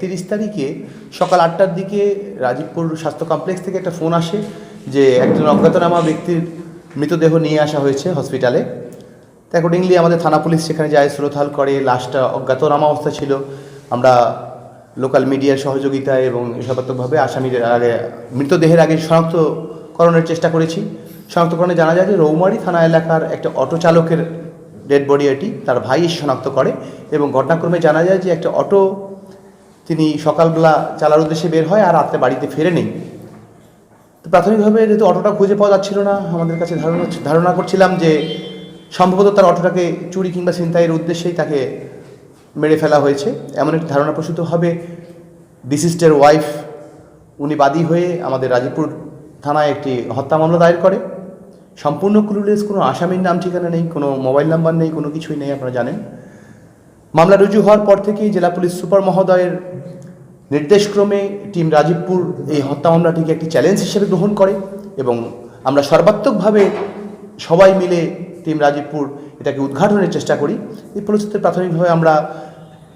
তিরিশ তারিখে সকাল আটটার দিকে রাজীবপুর স্বাস্থ্য কমপ্লেক্স থেকে একটা ফোন আসে যে একজন অজ্ঞাতনামা ব্যক্তির মৃতদেহ নিয়ে আসা হয়েছে হসপিটালে। অ্যাকর্ডিংলি আমাদের থানা পুলিশ সেখানে যায় শ্রোথাল করে, লাশটা অজ্ঞাতনামা অবস্থা ছিল। আমরা লোকাল মিডিয়ার সহযোগিতায় এবং সর্বাত্মকভাবে আসামির আগে, মৃতদেহের আগে শনাক্তকরণের চেষ্টা করেছি। শনাক্তকরণে জানা যায় যে রৌমারি থানা এলাকার একটা অটো চালকের ডেড বডি এটি, তার ভাই শনাক্ত করে এবং ঘটনাক্রমে জানা যায় যে একটা অটো তিনি সকালবেলা চালার উদ্দেশ্যে বের হয় আর রাত্রে বাড়িতে ফেরে নেই তো প্রাথমিকভাবে যেহেতু অটোটা খুঁজে পাওয়া যাচ্ছিল না, আমাদের কাছে ধারণা ধারণা করছিলাম যে সম্ভবত তার অটোটাকে চুরি কিংবা ছিনতাইয়ের উদ্দেশ্যেই তাকে মেরে ফেলা হয়েছে। এমন একটি ধারণা প্রসূত হবে। ডিসিস্টের ওয়াইফ উনি বাদী হয়ে আমাদের রাজীবপুর থানায় একটি হত্যা মামলা দায়ের করে। সম্পূর্ণ ক্লুলেস কোনো আসামির নাম ঠিকানা নেই, কোনো মোবাইল নাম্বার নেই, কোনো কিছুই নেই, আপনারা জানেন। মামলা রুজু হওয়ার পর থেকেই জেলা পুলিশ সুপার মহোদয়ের নির্দেশক্রমে টিম রাজীবপুর এই হত্যা মামলাটিকে একটি চ্যালেঞ্জ হিসেবে গ্রহণ করে এবং আমরা সর্বাত্মকভাবে সবাই মিলে টিম রাজীবপুর এটাকে উদ্ঘাটনের চেষ্টা করি। এই ফলশ্রুতিতে প্রাথমিকভাবে আমরা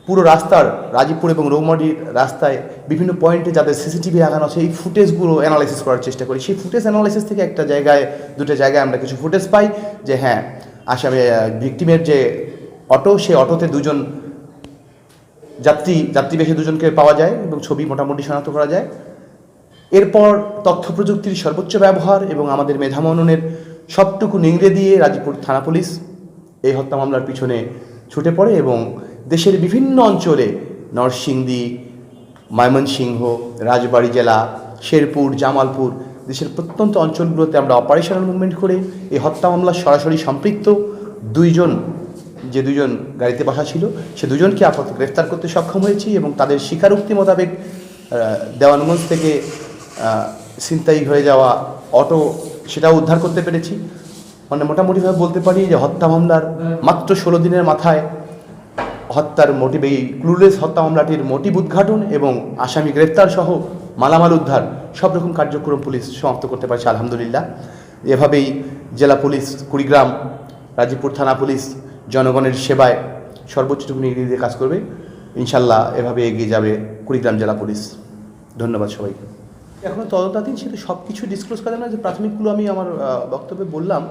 পুরো রাস্তার রাজীবপুর এবং রৌমারির রাস্তায় বিভিন্ন পয়েন্টে যাদের সিসিটিভি লাগানো আছে, এই ফুটেজগুলো অ্যানালাইসিস করার চেষ্টা করি। সেই ফুটেজ অ্যানালাইসিস থেকে একটা জায়গায়, দুটো জায়গায় আমরা কিছু ফুটেজ পাই যে হ্যাঁ আসামে ভিকটিমের যে অটো সেই অটোতে দুজন যাত্রী যাত্রী বেশি দুজনকে পাওয়া যায় এবং ছবি মোটামুটি শনাক্ত করা যায়। এরপর তথ্য প্রযুক্তির সর্বোচ্চ ব্যবহার এবং আমাদের মেধামননের সবটুকু নিংড়ে দিয়ে রাজীপুর থানা পুলিশ এই হত্যা মামলার পিছনে ছুটে পড়ে এবং দেশের বিভিন্ন অঞ্চলে নরসিংদী, ময়মনসিংহ, রাজবাড়ী জেলা, শেরপুর, জামালপুর দেশের প্রত্যন্ত অঞ্চলগুলোতে আমরা অপারেশনাল মুভমেন্ট করে এই হত্যা মামলার সরাসরি সম্পৃক্ত দুইজন যে দুজন গাড়িতে বসা ছিল, সে দুজনকে আপাতত গ্রেফতার করতে সক্ষম হয়েছি এবং তাদের স্বীকারোক্তি মোতাবেক দেওয়ানগঞ্জ থেকে ছিনতাই হয়ে যাওয়া অটো সেটাও উদ্ধার করতে পেরেছি। মানে মোটামুটিভাবে বলতে পারি যে হত্যা মামলার মাত্র ষোলো দিনের মাথায় হত্যার মোটিভ এই ক্লুলেস হত্যা মামলাটির মোটিভ উদ্ঘাটন এবং আসামি গ্রেপ্তার সহ মালামাল উদ্ধার, সব রকম কার্যক্রম পুলিশ সমাপ্ত করতে পারছে, আলহামদুলিল্লাহ। এভাবেই জেলা পুলিশ, কুড়িগ্রাম, রাজীবপুর থানা পুলিশ জনগণের সেবায় সর্বোচ্চটুকু নিয়ে দিয়ে কাজ করবে। ইনশাল্লাহ এভাবে এগিয়ে যাবে কুড়িগ্রাম জেলা পুলিশ। ধন্যবাদ সবাইকে। এখনও তদন্তাধীন সেটা সব কিছু ডিসক্লোজ করে না। যে প্রাথমিকগুলো আমি আমার বক্তব্যে বললাম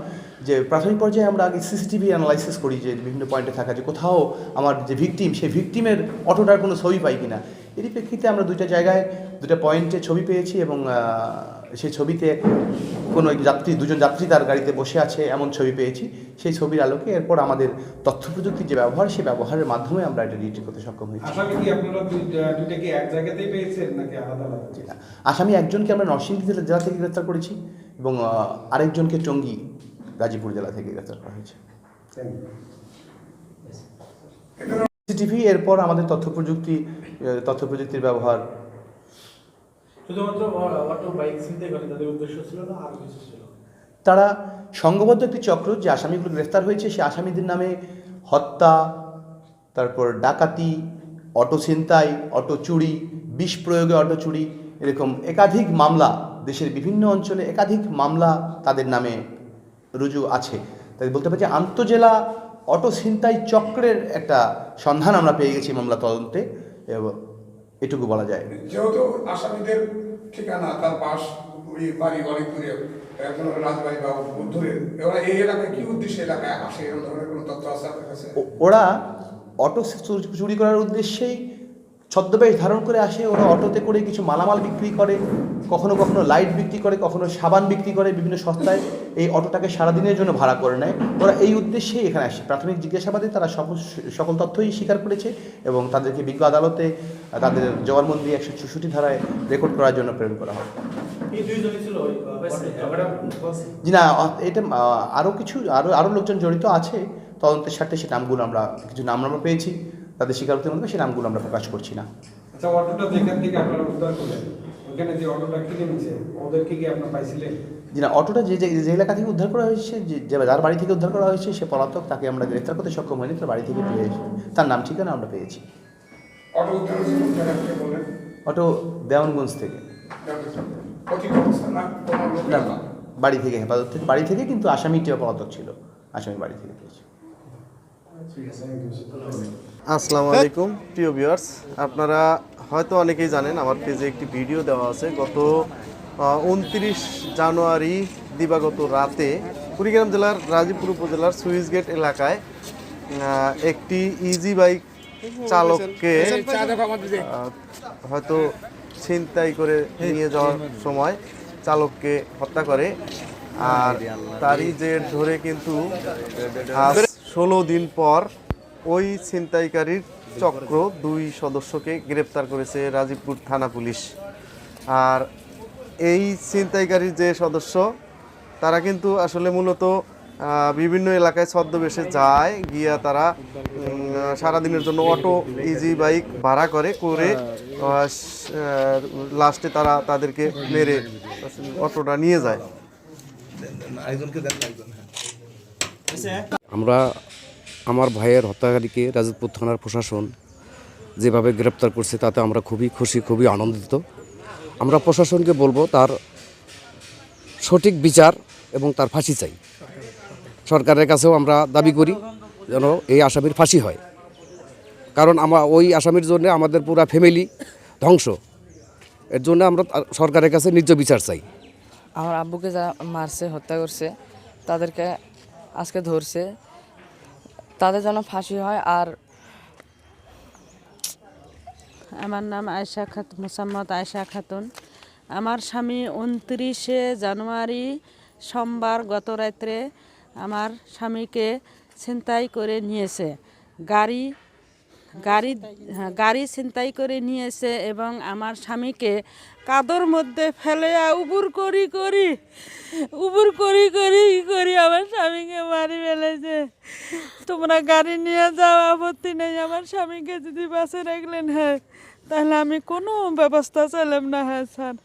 যে প্রাথমিক পর্যায়ে আমরা আগে সিসিটিভি অ্যানালাইসিস করি যে বিভিন্ন পয়েন্টে থাকা, যে কোথাও আমার যে ভিকটিম সেই ভিকটিমের অটোটার কোনো ছবি পাই কিনা। এরই প্রেক্ষিতে আমরা দুইটা জায়গায় দুটো পয়েন্টে ছবি পেয়েছি এবং সেই ছবিতে কোনো যাত্রী দুজন যাত্রী তার গাড়িতে বসে আছে এমন ছবি পেয়েছি। সেই ছবির আলোকে এরপর আমাদের তথ্য প্রযুক্তির যে ব্যবহার সেই ব্যবহারের মাধ্যমে আমরা এটা ডিটেক্ট করতে সক্ষম হয়েছি। আসামি একজনকে আমরা নরসিংদী জেলা থেকে গ্রেফতার করেছি এবং আরেকজনকে টঙ্গী গাজীপুর জেলা থেকে গ্রেফতার করা হয়েছে। সিসিটিভি এরপর আমাদের তথ্য প্রযুক্তি তথ্য প্রযুক্তির ব্যবহার। শুধুমাত্র অটো বাইক তাদের উদ্দেশ্য ছিল না আর কিছু ছিল? তারা সংঘবদ্ধ একটি চক্র যে আসামিগুলো গ্রেফতার হয়েছে সেই আসামিদের নামে হত্যা তারপর ডাকাতি অটো ছিনতাই অটো চুরি বিষ প্রয়োগে অটো চুরি এরকম একাধিক মামলা দেশের বিভিন্ন অঞ্চলে একাধিক মামলা তাদের নামে রুজু আছে। তাই বলতে পারি যে আন্তজেলা অটো ছিনতাই চক্রের একটা সন্ধান আমরা পেয়ে গেছি মামলা তদন্তে। এটুকু বলা যায়। যেহেতু আসামিদের ঠিকানা তার পাশ বাড়ি অনেক দূরে রাজবাড়ি বা ওরা এই এলাকায় কি উদ্দেশ্যে এলাকায় আসে? এরকম ধরনের কোনো তথ্য আছে আপনার কাছে? ওরা অটো চুরি করার উদ্দেশ্যেই ছদ্মবেশ ধারণ করে আসে ওরা অটোতে করে কিছু মালামাল বিক্রি করে কখনো কখনো লাইট বিক্রি করে কখনো সাবান বিক্রি করে বিভিন্ন সস্তায় এই অটোটাকে সারাদিনের জন্য ভাড়া করে নেয়। ওরা এই উদ্দেশ্যেই এখানে আসে। প্রাথমিক জিজ্ঞাসাবাদে তারা সকল সকল তথ্যই স্বীকার করেছে এবং তাদেরকে বিজ্ঞ আদালতে তাদের জবানবন্দি একশো চৌষট্টি ধারায় রেকর্ড করার জন্য প্রেরণ করা হয়। জি না এটা আরও কিছু আরও আরও লোকজন জড়িত আছে। তদন্তের স্বার্থে সে নামগুলো আমরা কিছু নাম আমরা পেয়েছি। তাদের স্বীকারোক্তির মধ্যে সেই নামগুলো আমরা প্রকাশ করছি না। আচ্ছা অটোটা যেখান থেকে আপনারা উদ্ধার করলেন। ওখানে যে অটোটা কিনে নিছে ওদেরকে কি আপনারা পাইছিলেন? জি না অটোটা যে এলাকা থেকে উদ্ধার করা হয়েছে যে যার বাড়ি থেকে উদ্ধার করা হয়েছে সে পলাতক তাকে আমরা গ্রেফতার করতে সক্ষম হয়নি তার বাড়ি থেকে পেয়ে তার নাম ঠিকানা আমরা পেয়েছি। অটো দেওয়ানগঞ্জ থেকে। না, বাড়ি থেকে হেফাজত থেকে বাড়ি থেকে কিন্তু আসামিটিও পলাতক ছিল। আসামি বাড়ি থেকে পেয়েছি। আসসালামু আলাইকুম, প্রিয় ভিউয়ার্স আপনারা হয়তো অনেকেই জানেন, আমার পেজে একটি ভিডিও দেওয়া আছে। গত উনত্রিশ জানুয়ারি দিবাগত রাতে কুড়িগ্রাম জেলার রাজীবপুর উপজেলার সুইচ গেট এলাকায় একটি ইজি বাইক চালককে হয়তো ছিনতাই করে নিয়ে যাওয়ার সময় চালককে হত্যা করে। আর তারই জের ধরে কিন্তু ষোলো দিন পর ওই ছিনতাইকারীর চক্র দুই সদস্যকে গ্রেপ্তার করেছে রাজীবপুর থানা পুলিশ। আর এই ছিনতাইকারীর যে সদস্য তারা কিন্তু আসলে মূলত বিভিন্ন এলাকায় ছদ্মবেশে যায় গিয়া তারা সারাদিনের জন্য অটো ইজি বাইক ভাড়া করে করে লাস্টে তারা তাদেরকে মেরে অটোটা নিয়ে যায়। আমরা আমার ভাইয়ের হত্যাকারীকে রাজতপুর থানার প্রশাসন যেভাবে গ্রেপ্তার করছে, তাতে আমরা খুবই খুশি, খুবই আনন্দিত। আমরা প্রশাসনকে বলব, তার সঠিক বিচার এবং তার ফাঁসি চাই। সরকারের কাছেও আমরা দাবি করি যেন এই আসামির ফাঁসি হয়। কারণ আমরা ওই আসামির জন্য আমাদের পুরা ফ্যামিলি ধ্বংস। এর জন্য আমরা সরকারের কাছে নিজ বিচার চাই। আমার আব্বুকে যারা মারছে, হত্যা করছে, তাদেরকে আজকে ধরছে তাদের যেন ফাঁসি হয় আর আমার নাম আয়সা খাত, মুসাম্মদ আয়সা খাতুন। আমার স্বামী উনত্রিশে জানুয়ারি সোমবার গত রাত্রে আমার স্বামীকে ছিনতাই করে নিয়েছে। গাড়ি গাড়ি হ্যাঁ, গাড়ি ছিনতাই করে নিয়েছে এবং আমার স্বামীকে কাদর মধ্যে ফেলে উবুর করি করি উবুর করি করি করি আমার স্বামীকে মারি ফেলেছে। তোমরা গাড়ি নিয়ে যাও আপত্তি নেই। আমার স্বামীকে যদি বাসে রাখলেন হ্যাঁ তাহলে আমি কোনো ব্যবস্থা চাইলাম না হ্যাঁ স্যার।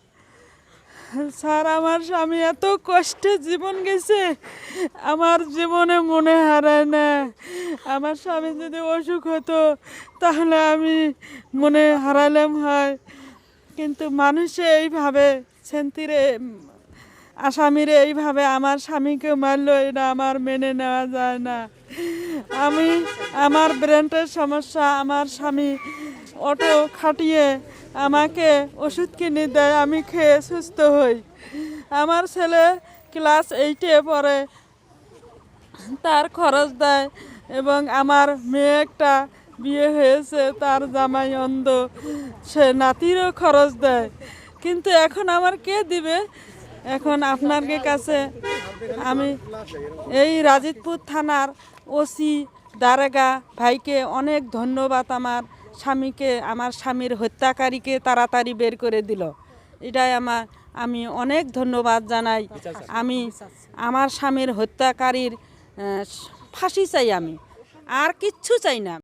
স্যার, আমার স্বামী এত কষ্টে জীবন গেছে। আমার জীবনে মনে হারায় না। আমার স্বামী যদি অসুখ হতো, তাহলে আমি মনে হারালাম হয়। কিন্তু মানুষে এইভাবে, সেন্তিরে, আসামিরে এইভাবে আমার স্বামীকে মারলো এটা আমার মেনে নেওয়া যায় না। আমি, আমার ব্রেনটের সমস্যা, আমার স্বামী অটো খাটিয়ে আমাকে ওষুধ কিনে দেয়, আমি খেয়ে সুস্থ হই। আমার ছেলে ক্লাস এইটে পড়ে, তার খরচ দেয় এবং আমার মেয়ে একটা বিয়ে হয়েছে, তার জামাই অন্ধ, সে নাতিরও খরচ দেয়। কিন্তু এখন আমার কে দিবে? এখন আপনার কাছে আমি এই রাজিতপুর থানার ওসি দারোগা ভাইকে অনেক ধন্যবাদ আমার। স্বামীকে, আমার স্বামীর হত্যাকারীকে তাড়াতাড়ি বের করে দিল। এটাই আমার, আমি অনেক ধন্যবাদ জানাই। আমি আমার স্বামীর হত্যাকারীর ফাঁসি চাই আমি। আর কিচ্ছু চাই না।